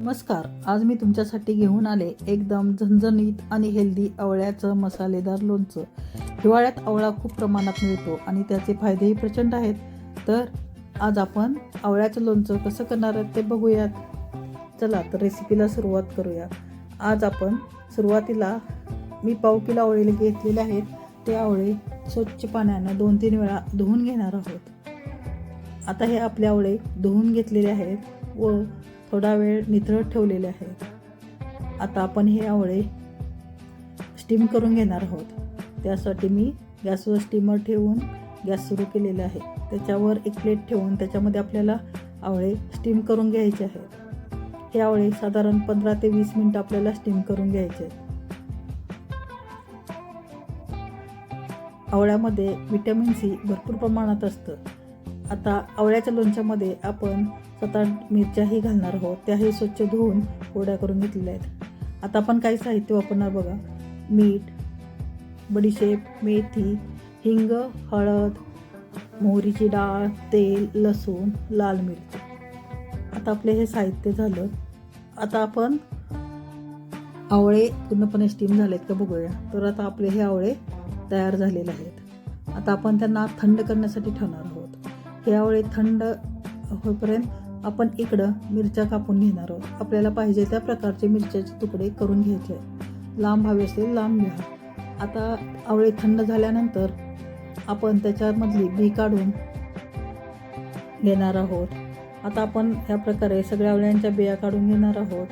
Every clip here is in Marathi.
नमस्कार. आज मी तुमच्यासाठी घेऊन आले एकदम झणझणीत आणि हेल्दी आवळ्याचं मसालेदार लोणचं. हिवाळ्यात आवळा खूप प्रमाणात मिळतो आणि त्याचे फायदेही प्रचंड आहेत. तर आज आपण आवळ्याचं लोणचं कसं करणार आहेत ते बघूयात. चला तर रेसिपीला सुरुवात करूया. आज आपण सुरुवातीला मी पाव किलो आवळे घेतलेले आहेत. ते आवळे स्वच्छ पाण्यानं दोन तीन वेळा धुवून घेणार आहोत. आता हे आपले आवळे धुवून घेतलेले आहेत व थोडा वेळ निथळत ठेवलेले आहे. आता आपण हे आवळे स्टीम करून घेणार आहोत. त्यासाठी मी गॅसवर स्टीमर ठेवून गॅस सुरू केलेला आहे. त्याच्यावर एक प्लेट ठेवून त्याच्यामध्ये आपल्याला आवळे स्टीम करून घ्यायचे आहेत. हे आवळे साधारण पंधरा ते वीस मिनटं आपल्याला स्टीम करून घ्यायचे आहेत. आवळ्यामध्ये विटॅमिन सी भरपूर प्रमाणात असतं. आता आवळ्याच्या लोणच्यामध्ये आपण सात आठ मिरच्याही घालणार आहोत. त्याही स्वच्छ धुवून गोड्या करून घेतलेल्या आहेत. आता आपण काही साहित्य वापरणार बघा. मीठ बडीशेप मेथी हिंग हळद मोहरीची डाळ तेल लसूण लाल मिरची. आता आपले हे साहित्य झालं. आता आपण आवळे पूर्णपणे स्टीम झालेत का बघूया. तर आता आपले हे आवळे तयार झालेले आहेत. आता आपण त्यांना थंड करण्यासाठी ठेवणार आहोत. हे आवळे थंड होईपर्यंत आपण इकडं मिरच्या कापून घेणार आहोत. आपल्याला पाहिजे त्या प्रकारचे मिरच्याचे तुकडे करून घ्यायचे लांब हवे असेल लांब घ्या. आता आवळे थंड झाल्यानंतर आपण त्याच्यामधली बी काढून घेणार आहोत. आता आपण ह्या प्रकारे सगळ्या आवळ्यांच्या बिया काढून घेणार आहोत.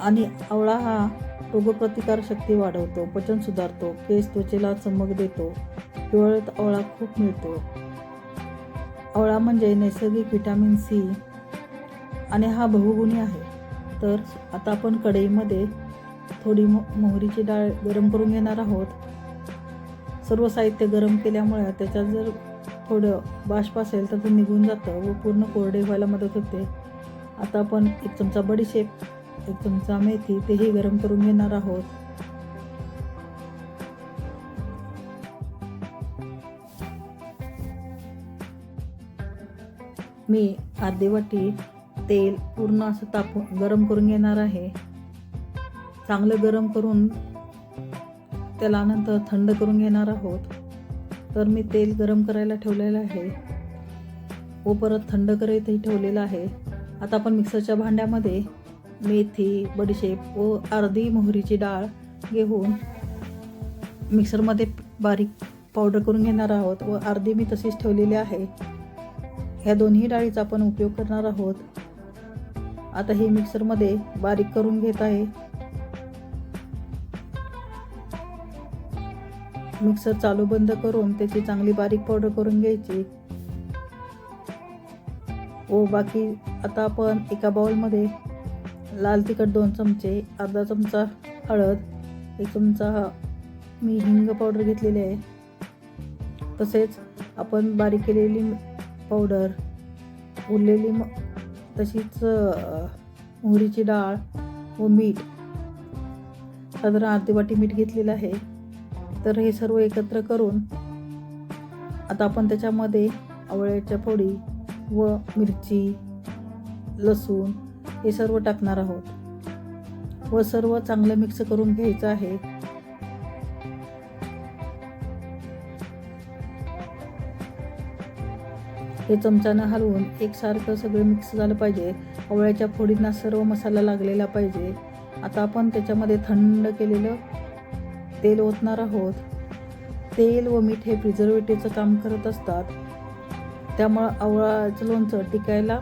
आणि आवळा हा रोगप्रतिकार शक्ती वाढवतो पचन सुधारतो केस त्वचेला चमक देतो हिवाळ्यात आवळा खूप मिळतो. आवळा म्हणजे नैसर्गिक व्हिटॅमिन सी आणि हा बहुगुणी आहे. तर आता आपण कढईमध्ये थोडी मो मोहरीची डाळ गरम करून घेणार आहोत. सर्व साहित्य गरम केल्यामुळे त्याच्यात जर थोडं बाष्प असेल तर ते निघून जातं व पूर्ण कोरडे व्हायला मदत होते. आता आपण एक चमचा बडीशेप एक चमचा मेथी तेही गरम करून घेणार आहोत. मी अर्धी वाटी तेल पूर्ण असं तापून गरम करून घेणार आहे. चांगलं गरम करून त्याला नंतर थंड करून घेणार आहोत. तर मी तेल गरम करायला ठेवलेलं आहे. व परत थंड करायतही ठेवलेलं आहे. आता आपण मिक्सरच्या भांड्यामध्ये मेथी बडीशेप व अर्धी मोहरीची डाळ घेऊन मिक्सरमध्ये बारीक पावडर करून घेणार आहोत व अर्धी मी तशीच ठेवलेली आहे. ह्या दोन्ही डाळीचा आपण उपयोग करणार आहोत. आता हे मिक्सरमध्ये बारीक करून घेत आहे. मिक्सर चालू बंद करून त्याची चांगली बारीक पावडर करून घ्यायची. व बाकी आता आपण एका बाउलमध्ये लाल तिखट दोन चमचे अर्धा चमचा हळद एक चमचा मी हिंग पावडर घेतलेली आहे. तसेच आपण बारीक केलेली पावडर उरलेली म तशीच मोहरीची डाळ व मीठ. साधारण अर्धी वाटी मीठ घेतलेलं आहे. तर हे सर्व एकत्र करून आता आपण त्याच्यामध्ये आवळ्याच्या फोडी व मिरची लसूण हे सर्व टाकणार आहोत. व सर्व चांगलं मिक्स करून घ्यायचं आहे. हे चमच्यानं हलवून एकसारखं सगळं मिक्स झालं पाहिजे. आवळ्याच्या फोडींना सर्व मसाला लागलेला पाहिजे. आता आपण त्याच्यामध्ये थंड केलेलं तेल ओतणार आहोत. तेल व मीठ हे प्रिझर्वेटिव्हचं काम करत असतात. त्यामुळं आवळाचं लोणचं टिकायला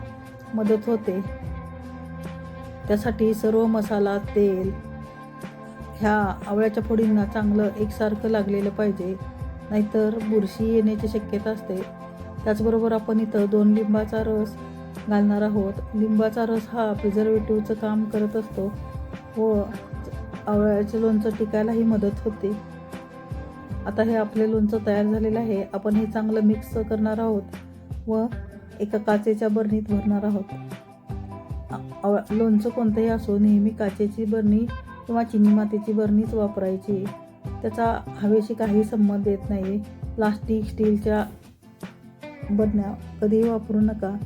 मदत होते. त्यासाठी सर्व मसाला तेल ह्या आवळ्याच्या फोडींना चांगलं एकसारखं लागलेलं पाहिजे. नाहीतर बुरशी येण्याची शक्यता असते. त्याचबरोबर आपण इथं दोन लिंबाचा रस घालणार आहोत. लिंबाचा रस हा प्रिझर्वेटिव्हचं काम करत असतो व आवळ्याचं लोणचं टिकायलाही मदत होते. आता हे आपले लोणचं तयार झालेलं आहे. आपण हे चांगलं मिक्स करणार आहोत व एका काचेच्या बरणीत भरणार आहोत. लोणचं कोणतंही असो नेहमी काचेची बरणी किंवा चिनी मातीची बरणीच वापरायची. त्याचा हवेशी काही संबंध येत नाही प्लास्टिक स्टीलच्या बरण्या कधीही वापरू नका.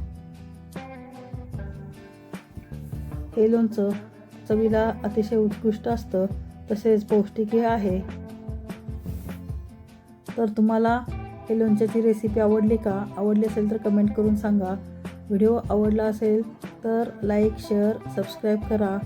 हे लोणचं चवीला अतिशय उत्कृष्ट असतं तसेच पौष्टिकही आहे. तर तुम्हाला हे लोणच्याची रेसिपी आवडली का? आवडली असेल तर कमेंट करून सांगा. व्हिडिओ आवडला असेल तर लाईक शेअर सबस्क्राईब करा.